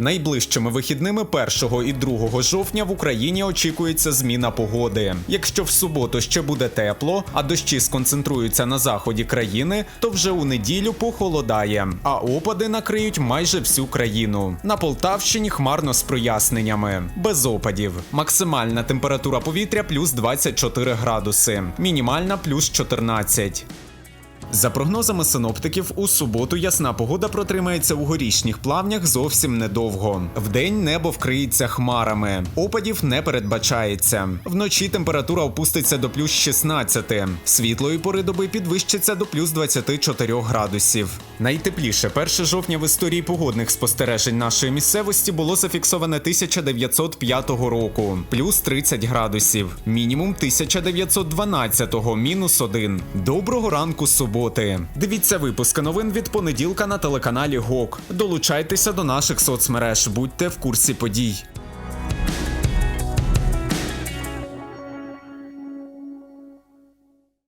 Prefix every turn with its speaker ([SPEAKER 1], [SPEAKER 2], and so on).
[SPEAKER 1] Найближчими вихідними 1 і 2 жовтня в Україні очікується зміна погоди. Якщо в суботу ще буде тепло, а дощі сконцентруються на заході країни, то вже у неділю похолодає, а опади накриють майже всю країну. На Полтавщині хмарно з проясненнями, без опадів. Максимальна температура повітря плюс 24 градуси, мінімальна плюс 14. За прогнозами синоптиків, у суботу ясна погода протримається у горішніх плавнях зовсім недовго. Вдень небо вкриється хмарами. Опадів не передбачається. Вночі температура опуститься до плюс 16. Світлої пори доби підвищиться до плюс 24 градусів. Найтепліше 1 жовтня в історії погодних спостережень нашої місцевості було зафіксоване 1905 року, плюс 30 градусів, мінімум 1912, мінус 1. Доброго ранку суботи. Дивіться випуски новин від понеділка на телеканалі ГОК. Долучайтеся до наших соцмереж, будьте в курсі подій.